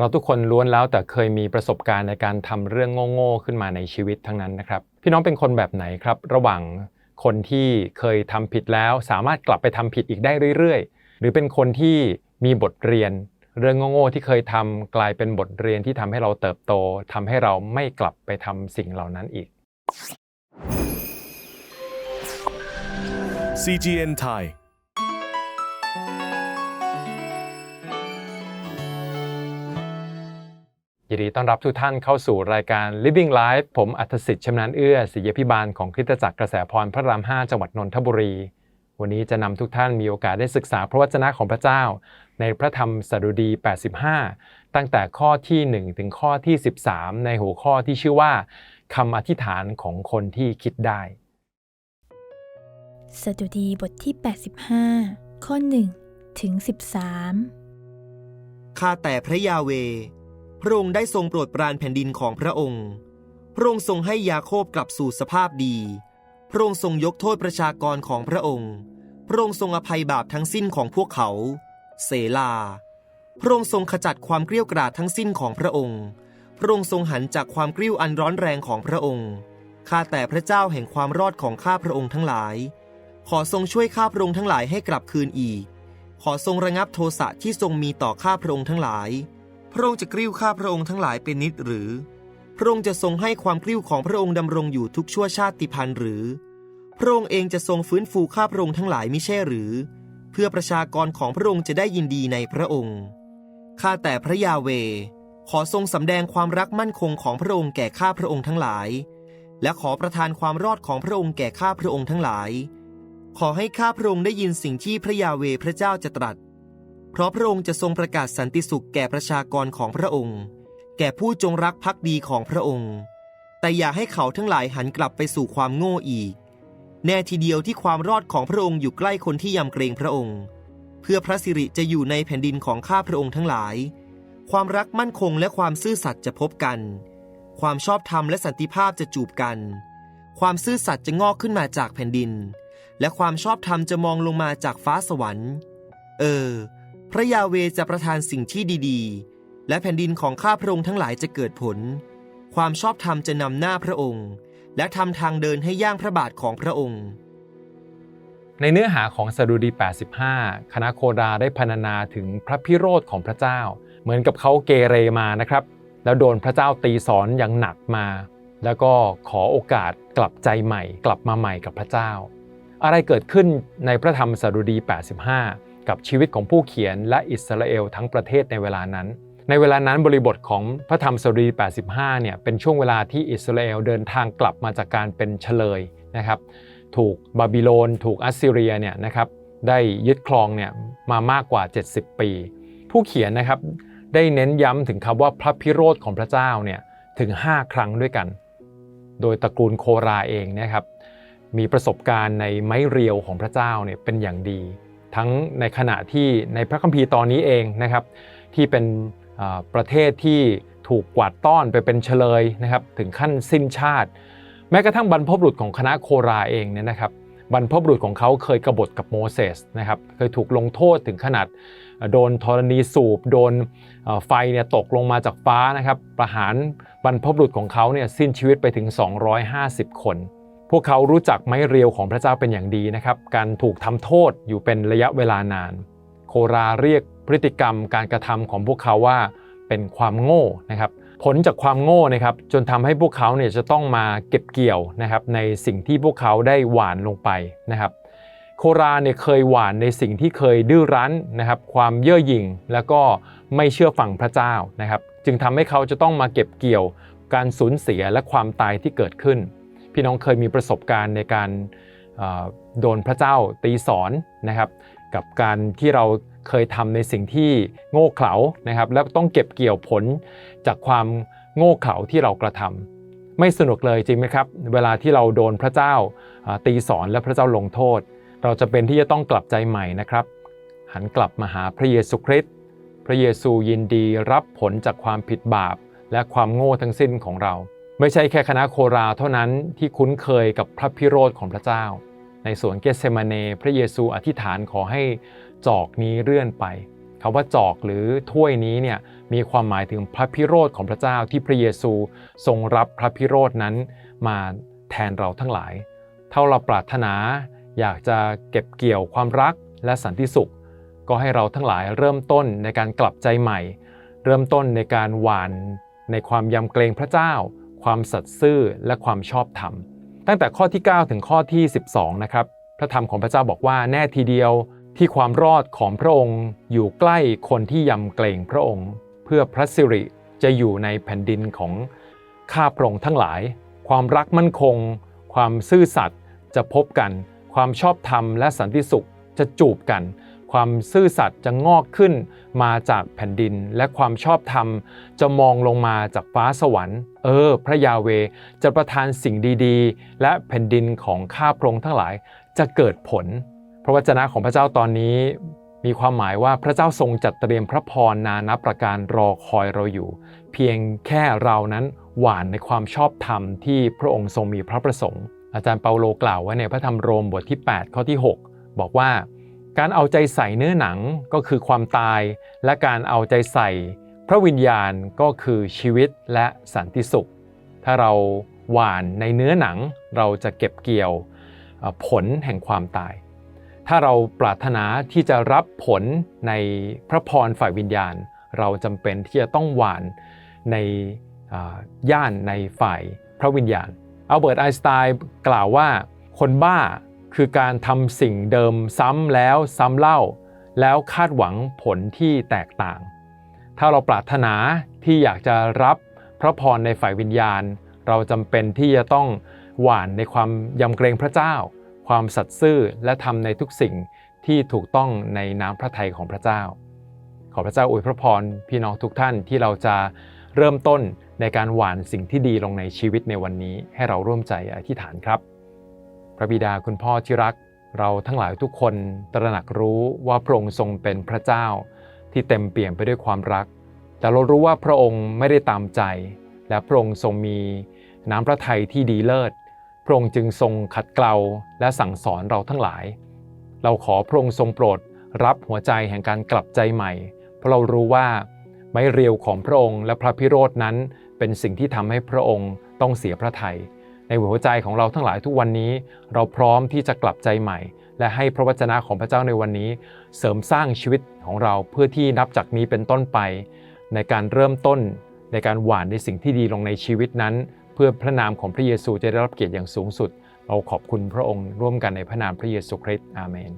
เราทุกคนล้วนแล้วแต่เคยมีประสบการณ์ในการทำเรื่องโง่ๆขึ้นมาในชีวิตทั้งนั้นนะครับ พี่น้องเป็นคนแบบไหนครับ ระหว่างคนที่เคยทำผิดแล้ว สามารถกลับไปทำผิดอีกได้เรื่อยๆ หรือเป็นคนที่มีบทเรียน เรื่องโง่ๆที่เคยทำกลายเป็นบทเรียนที่ทำให้เราเติบโตทำให้เราไม่กลับไปทำสิ่งเหล่านั้นอีก CGN Thai ยินดีต้อนรับทุกท่านเข้าสู่รายการ Living Life ผมอัธสิทธิ์ชำนาญเอื้อศิยพิบาลของคริสตจักรกระแสพรพระราม 5 จังหวัดนนทบุรี วันนี้จะนำทุกท่านมีโอกาสได้ศึกษาพระวจนะของพระเจ้า ในพระธรรมสดุดี 85 ตั้งแต่ข้อที่ 1 ถึงข้อที่ 13 ในหัวข้อที่ชื่อว่าคำอธิษฐานของคนที่คิดได้ สดุดีบทที่ 85 ข้อ 1 ถึง 13 ข้าแต่พระยาเว พระองค์ได้ทรงโปรดปรานแผ่นดินของพระองค์ พระองค์ทรงให้ยาโคบกลับสู่สภาพดี พระองค์ทรงยกโทษประชากรของพระองค์ พระองค์ทรงอภัยบาปทั้งสิ้นของพวกเขา เสลา พระองค์ทรงขจัดความเกลี้ยวกราดทั้งสิ้นของพระองค์ พระองค์ทรงหันจากความกริ้วอันร้อนแรงของพระองค์ ข้าแต่พระเจ้าแห่งความรอดของข้าพระองค์ทั้งหลาย ขอทรงช่วยข้าพระองค์ทั้งหลายให้กลับคืนอีก ขอทรงระงับโทสะที่ทรงมีต่อข้าพระองค์ทั้งหลาย ระองค์จะกริ้วข้าพระองค์ทั้งหลายเป็นนิดหรือ พระองค์จะทรงให้ความกริ้วของพระองค์ดำรงอยู่ทุกชั่วชาติพันธ์หรือ พระองค์เองจะทรงฟื้นฟูข้าพระองค์ทั้งหลายมิใช่หรือ เพื่อประชากรของพระองค์จะได้ยินดีในพระองค์ข้าแต่พระยาเว ขอทรงสำแดงความรักมั่นคงของพระองค์แก่ข้าพระองค์ทั้งหลาย และขอประทานความรอดของพระองค์แก่ข้าพระองค์ทั้งหลาย ขอให้ข้าพระองค์ได้ยินสิ่งที่พระยาเวพระเจ้าจะตรัส เพราะพระองค์จะทรงประกาศสันติสุขแก่ประชากรของพระองค์ แก่ผู้จงรักภักดีของพระองค์ แต่อย่าให้เขาทั้งหลายหันกลับไปสู่ความโง่อีก แน่ทีเดียวที่ความรอดของพระองค์อยู่ใกล้คนที่ยำเกรงพระองค์ เพื่อพระสิริจะอยู่ในแผ่นดินของข้าพระองค์ทั้งหลาย ความรักมั่นคงและความซื่อสัตย์จะพบกัน ความชอบธรรมและสันติภาพจะจูบกัน ความซื่อสัตย์จะงอกขึ้นมาจากแผ่นดิน และความชอบธรรมจะมองลงมาจากฟ้าสวรรค์ เออ พระยาเวจะประทานสิ่งที่ดีๆ และแผ่นดินของข้าพระองค์ทั้งหลายจะเกิดผล ความชอบธรรมจะนำหน้าพระองค์ และทำทางเดินให้ย่างพระบาทของพระองค์ ในเนื้อหาของสดุดี 85 คณะโคดาได้พรรณนาถึงพระพิโรธของพระเจ้า เหมือนกับเขาเกเรมานะครับ แล้วโดนพระเจ้าตีสอนอย่างหนักมา แล้วก็ขอโอกาสกลับใจใหม่ กลับมาใหม่กับพระเจ้า อะไรเกิดขึ้นในพระธรรมสดุดี 85 กับชีวิตของผู้เขียนและอิสราเอลทั้งประเทศในเวลานั้น ในเวลานั้นบริบทของพระธรรมสรี 85 เนี่ยเป็นช่วงเวลาที่อิสราเอลเดินทางกลับมาจากการเป็นเฉลยนะครับถูกบาบิโลน ถูกอัสซีเรียเนี่ยนะครับได้ยึดครองเนี่ยมามากกว่า 70 ปี ผู้เขียนนะครับได้เน้นย้ำถึงคำว่าพระพิโรธของพระเจ้าเนี่ยถึง 5 ครั้งด้วยกัน โดยตระกูลโคราเองนะครับมีประสบการณ์ในไม้เรียวของพระเจ้าเนี่ยเป็นอย่างดี ทั้งในขณะที่ในพระคัมภีร์ตอนนี้เองนะครับ ที่เป็นประเทศที่ถูกกวาดต้อนไปเป็นเฉลยนะครับ ถึงขั้นสิ้นชาติ แม้กระทั่งบรรพบุรุษของคณะโคราเองเนี่ยนะครับบรรพบุรุษของเขาเคยกบฏกับโมเสสนะครับเคยถูกลงโทษถึงขนาดโดนธรณีสูบ โดนไฟเนี่ยตกลงมาจากฟ้านะครับ ประหารบรรพบุรุษของเขาเนี่ยสิ้นชีวิตไปถึง 250 คน พวกเขารู้จักไม้เรียวของพระเจ้าเป็นอย่างดีนะครับ การถูกทำโทษอยู่เป็นระยะเวลานาน โคราเรียกพฤติกรรมการกระทำของพวกเขาว่าเป็นความโง่นะครับ ผลจากความโง่นะครับจนทำให้พวกเขาเนี่ยจะต้องมาเก็บเกี่ยวนะครับในสิ่งที่พวกเขาได้หวานลงไปนะครับ โคราเนี่ยเคยหวานในสิ่งที่เคยดื้อรั้นนะครับความเย่อหยิ่งแล้วก็ไม่เชื่อฟังพระเจ้านะครับ จึงทำให้เขาจะต้องมาเก็บเกี่ยวการสูญเสียและความตายที่เกิดขึ้น พี่น้องเคยมีประสบการณ์ในการโดนพระเจ้าตีสอนนะครับกับการที่เราเคยทำในสิ่งที่โง่เขลานะครับแล้วต้องเก็บเกี่ยวผลจากความโง่เขลาที่เรากระทำไม่สนุกเลยจริงไหมครับ เวลาที่เราโดนพระเจ้าตีสอนและพระเจ้าลงโทษ เราจะเป็นที่จะต้องกลับใจใหม่นะครับ หันกลับมาหาพระเยซูคริสต์พระเยซูยินดีรับผลจากความผิดบาป และความโง่ทั้งสิ้นของเรา ไม่ใช่แค่คณะโคราเท่านั้นที่คุ้นเคยกับพระพิโรธของพระเจ้า ในสวนเกสเซมาเน พระเยซูอธิษฐานขอให้จอกนี้เลื่อนไปคำว่าจอกหรือถ้วยนี้เนี่ยมีความหมายถึงพระพิโรธของพระเจ้าที่พระเยซูทรงรับพระพิโรธนั้นมาแทนเราทั้งหลายเถ้าเราปรารถนาอยากจะเก็บเกี่ยวความรักและสันติสุข ก็ให้เราทั้งหลายเริ่มต้นในการกลับใจใหม่ เริ่มต้นในการหวานในความยำเกรงพระเจ้า ความสัตย์ซื่อและความชอบธรรม ตั้งแต่ข้อที่ 9 ถึงข้อที่ 12 นะครับ พระธรรมของพระเจ้าบอกว่าแน่ทีเดียวที่ความรอดของพระองค์อยู่ใกล้คนที่ยำเกรงพระองค์ เพื่อพระสิริจะอยู่ในแผ่นดินของข้าพระองค์ทั้งหลาย ความรักมั่นคง ความซื่อสัตย์จะพบกัน ความชอบธรรมและสันติสุขจะจูบกัน ความซื่อสัตย์จะงอกขึ้นมาจากแผ่นดินและความชอบธรรม จะมองลงมาจากฟ้าสวรรค์ เออ พระยาเวจะประทานสิ่งดีๆ และแผ่นดินของข้าพระองค์ทั้งหลายจะเกิดผล พระวจนะของพระเจ้าตอนนี้มีความหมายว่าพระเจ้าทรงจัดเตรียมพระพรนานับประการรอคอยเราอยู่ เพียงแค่เรานั้นหวานในความชอบธรรมที่พระองค์ทรงมีพระประสงค์ อาจารย์เปาโลกล่าวไว้ในพระธรรมโรมบทที่ 8 ข้อที่ 6 บอกว่า การเอาใจใส่เนื้อหนังก็คือความตาย และการเอาใจใส่ พระวิญญาณก็คือชีวิตและสันติสุข ถ้าเราหวานในเนื้อหนังเราจะเก็บเกี่ยวผลแห่งความตาย ถ้าเราปรารถนาที่จะรับผลในพระพรฝ่ายวิญญาณ เราจำเป็นที่จะต้องหวานในย่านในฝ่ายพระวิญญาณอัลเบิร์ตไอน์สไตน์กล่าวว่าคนบ้า คือการทำสิ่งเดิมซ้ำแล้วซ้ำเล่า แล้วคาดหวังผลที่แตกต่าง ถ้าเราปรารถนาที่อยากจะรับพระพรในฝ่ายวิญญาณ เราจำเป็นที่จะต้องหวานในความยำเกรงพระเจ้า ความสัตย์ซื่อและทำในทุกสิ่งที่ถูกต้องในน้ำพระทัยของพระเจ้า ขอพระเจ้าอวยพระพรพี่น้องทุกท่านที่เราจะเริ่มต้นในการหวานสิ่งที่ดีลงในชีวิตในวันนี้ให้เราร่วมใจอธิษฐานครับ พระบิดาคุณพ่อที่รัก เราทั้งหลายทุกคนตระหนักรู้ว่าพระองค์ทรงเป็นพระเจ้า ที่เต็มเปี่ยมไปด้วยความรัก แต่เรารู้ว่าพระองค์ไม่ได้ตามใจ และพระองค์ทรงมีน้ำพระทัยที่ดีเลิศ พระองค์จึงทรงขัดเกลาและสั่งสอนเราทั้งหลาย เราขอพระองค์ทรงโปรดรับหัวใจแห่งการกลับใจใหม่ เพราะเรารู้ว่าไม้เรียวของพระองค์และพระพิโรธนั้นเป็นสิ่งที่ทำให้พระองค์ต้องเสียพระทัย ในหัวใจของเราทั้งหลายทุกวันนี้ เราพร้อมที่จะกลับใจใหม่ และให้พระวจนะของพระเจ้าในวันนี้ เสริมสร้างชีวิตของเราเพื่อที่นับจากนี้เป็นต้นไป ในการเริ่มต้นในการหว่านในสิ่งที่ดีลงในชีวิตนั้น เพื่อพระนามของพระเยซูจะได้รับเกียรติอย่างสูงสุด เราขอบคุณพระองค์ร่วมกันในพระนามพระเยซูคริสต์อาเมน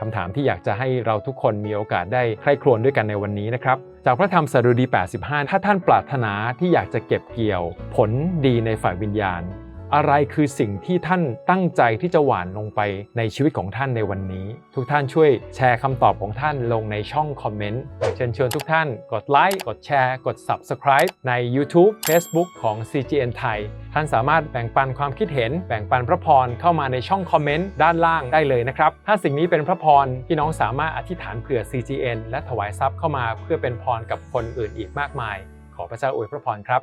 คำถามที่อยากจะให้เราทุกคนมีโอกาสได้ใคร่ครวญด้วยกันในวันนี้นะครับ จากพระธรรมสดุดี 85 ถ้าท่านปรารถนาที่อยากจะเก็บเกี่ยว ผลดีในฝ่ายวิญญาณ อะไรคือสิ่งที่ท่านตั้งใจที่จะหวานลงไปในชีวิตของท่านในวันนี้ ทุกท่านช่วยแชร์คำตอบของท่านลงในช่องคอมเมนต์เชิญชวนทุกท่านกดไลค์กดแชร์ กด Subscribe ใน YouTube Facebook ของ CGN ไทย ท่านสามารถแบ่งปันความคิดเห็น แบ่งปันพระพรเข้ามาในช่องคอมเมนต์ด้านล่างได้เลยนะครับ ถ้าสิ่งนี้เป็นพระพรพี่น้องสามารถอธิษฐานเผื่อ CGN และถวายทรัพย์เข้ามาเพื่อเป็นพรกับคนอื่นอีกมากมาย ขอพระเจ้าอวยพระพรครับ